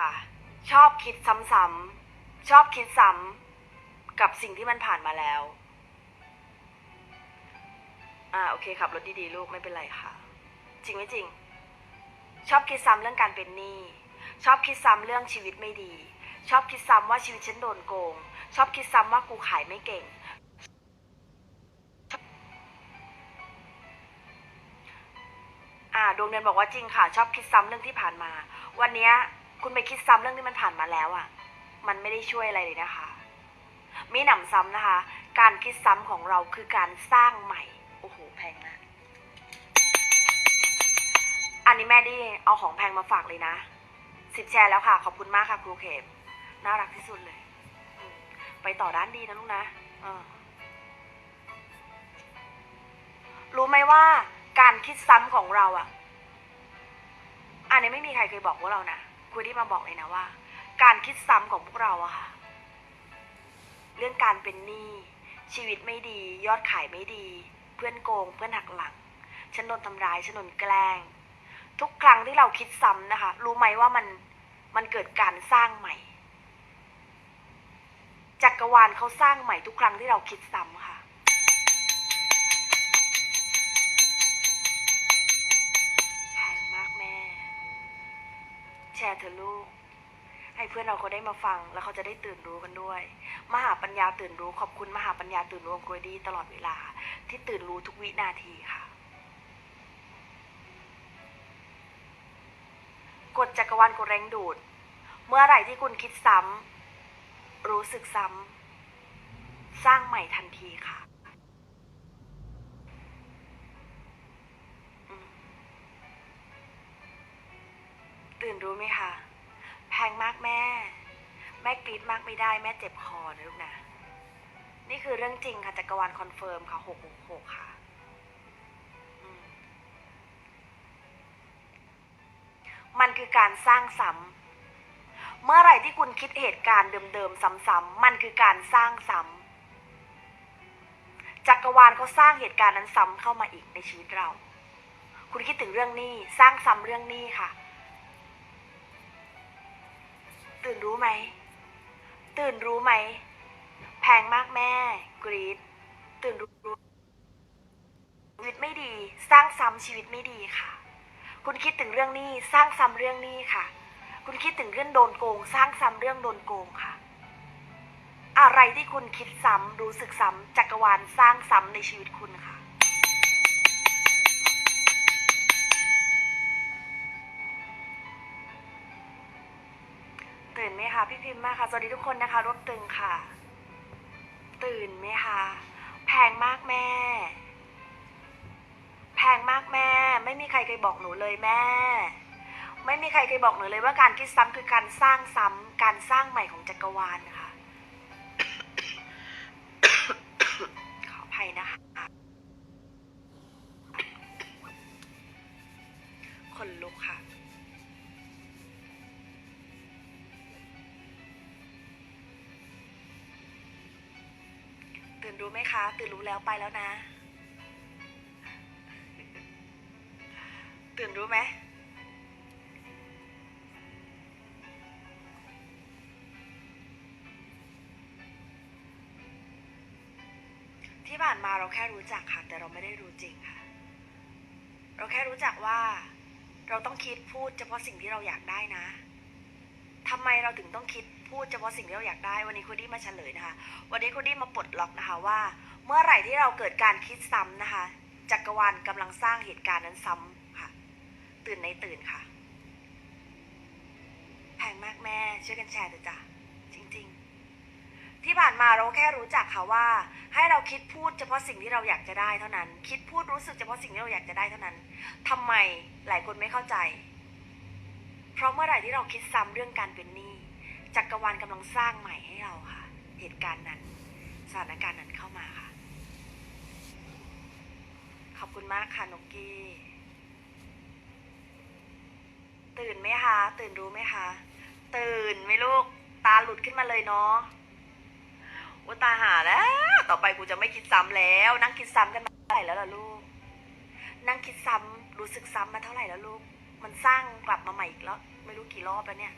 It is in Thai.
ค่ะ ชอบคิดซ้ำๆชอบคิดซ้ำกับสิ่งที่มันผ่านมาแล้ว อ่าโอเคขับรถดีๆลูกไม่เป็นไรค่ะ จริงไม่จริง ชอบคิดซ้ำเรื่องการเป็นหนี้ชอบคิดซ้ำเรื่องชีวิตไม่ดี ชอบคิดซ้ำว่าชีวิตฉันโดนโกง ชอบคิดซ้ำว่ากูขายไม่เก่ง อ่าดวงเดือนบอกว่าจริงค่ะ ชอบคิดซ้ำเรื่องที่ผ่านมา วันเนี้ย คุณไปคิดซ้ำเรื่องที่มันผ่านมาแล้วอะ่ะ มันไม่ได้ช่วยอะไรเลยนะคะ มีหนำซ้ำนะคะ การคิดซ้ำของเราคือการสร้างใหม่ โอ้โห แพงมาก อันนี้แม่ดีเอาของแพงมาฝากเลยนะ สิบแชร์แล้วค่ะ ขอบคุณมากค่ะครูเขมน่ารักที่สุดเลย ไปต่อด้านดีนะลูกนะรู้ไหมว่าการคิดซ้ำของเราอะอันนี้ไม่มีใครเคยบอกพวกเรานะ ครูที่มาบอกเลยนะว่า การคิดซ้ำของพวกเราอะค่ะ เรื่องการเป็นหนี้ชีวิตไม่ดี ยอดขายไม่ดี เพื่อนโกง เพื่อนหักหลังฉันโดนทำร้ายฉันโดนแกล้ง ทุกครั้งที่เราคิดซ้ำนะคะ รู้ไหมว่ามันมันเกิดการสร้างใหม่จักรวาลเขาสร้างใหม่ทุกครั้งที่เราคิดซ้ำค่ะ แพงมากแม่ แชร์เธอะลูก ให้เพื่อนเราเขาได้มาฟัง แล้วเขาจะได้ตื่นรู้กันด้วย มหาปัญญาตื่นรู้ขอบคุณมหาปัญญาตื่นรู้ของกรดีตลอดเวลา ที่ตื่นรู้ทุกวินาทีค่ะ กฎจักรวาลกฎแรงดูด เมื่อไหร่ที่คุณคิดซ้ำรู้สึกซ้ำสร้างใหม่ทันทีค่ะื่นรู้ไหมคะ แพงมากแม่ แม่กรีดมากไม่ได้แม่เจ็บคอนะลูกนะ นี่คือเรื่องจริงค่ะจักรวาลคอนเฟิร์มค่ะหกหกหกค่ะมันคือการสร้างซ้ำ เมื่อไหร่ที่คุณคิดเหตุการณ์เดิมๆซ้ำๆ มันคือการสร้างซ้ำ จักรวาลเขาสร้างเหตุการณ์นั้นซ้ำเข้ามาอีกในชีวิตเรา คุณคิดถึงเรื่องนี้ สร้างซ้ำเรื่องนี้ค่ะ ตื่นรู้ไหม ตื่นรู้ไหม แพงมากแม่ กรีดตื่นรู้รู้ ชีวิตไม่ดี สร้างซ้ำชีวิตไม่ดีค่ะ คุณคิดถึงเรื่องนี้สร้างซ้ำเรื่องนี้ค่ะ คุณคิดถึงเรื่องโดนโกง สร้างซ้ำเรื่องโดนโกงค่ะ อะไรที่คุณคิดซ้ำรู้สึกซ้ำจักรวาลสร้างซ้ำในชีวิตคุณค่ะ ตื่นไหมคะพี่พิมพ์มากค่ะ สวัสดีทุกคนนะคะรถตึงค่ะ ตื่นไหมคะ แพงมากแม่ แพงมากแม่ ไม่มีใครเคยบอกหนูเลยแม่ ไม่มีใครเคยบอกหนูเลยว่าการคิดซ้ำคือการสร้างซ้ำการสร้างใหม่ของจักรวาลนะคะขออภัยนะคะคนลุกค่ะ รู้ไหมคะตื่นรู้แล้วไปแล้วนะ ตื่นรู้ไหมที่ผ่านมาเราแค่รู้จักค่ะ แต่เราไม่ได้รู้จริงค่ะ เราแค่รู้จักว่า เราต้องคิดพูดเฉพาะสิ่งที่เราอยากได้นะทำไมเราถึงต้องคิด พูดเฉพาะสิ่งที่เราอยากได้ วันนี้คุณดี้มาเฉลยนะคะ วันนี้คุณดี้มาปลดล็อกนะคะว่า เมื่อไหร่ที่เราเกิดการคิดซ้ำนะคะ จักรวาลกำลังสร้างเหตุการณ์นั้นซ้ำค่ะ ตื่นในตื่นค่ะแพงมากแม่ช่วยกันแชร์เถอะจ้ะจริง ๆ ที่ผ่านมาเราแค่รู้จักค่ะว่า ให้เราคิดพูดเฉพาะสิ่งที่เราอยากจะได้เท่านั้น คิดพูดรู้สึกเฉพาะสิ่งที่เราอยากจะได้เท่านั้นทำไมหลายคนไม่เข้าใจ เพราะเมื่อไหร่ที่เราคิดซ้ำเรื่องการเป็นหนี้ จักรวาลกำลังสร้างใหม่ให้เราค่ะ เหตุการณ์นั้น สถานการณ์นั้นเข้ามาค่ะ ขอบคุณมากค่ะนกกี้ตื่นไหมคะ ตื่นรู้ไหมคะ ตื่นไหมลูก ตาหลุดขึ้นมาเลยเนาะว่าตาหาแล้ว ต่อไปกูจะไม่คิดซ้ำแล้ว นั่งคิดซ้ำกันมาเท่าไหร่แล้วล่ะลูก นั่งคิดซ้ำรู้สึกซ้ำมาเท่าไหร่แล้วลูก มันสร้างกลับมาใหม่อีกแล้ว ไม่รู้กี่รอบแล้วเนี่ย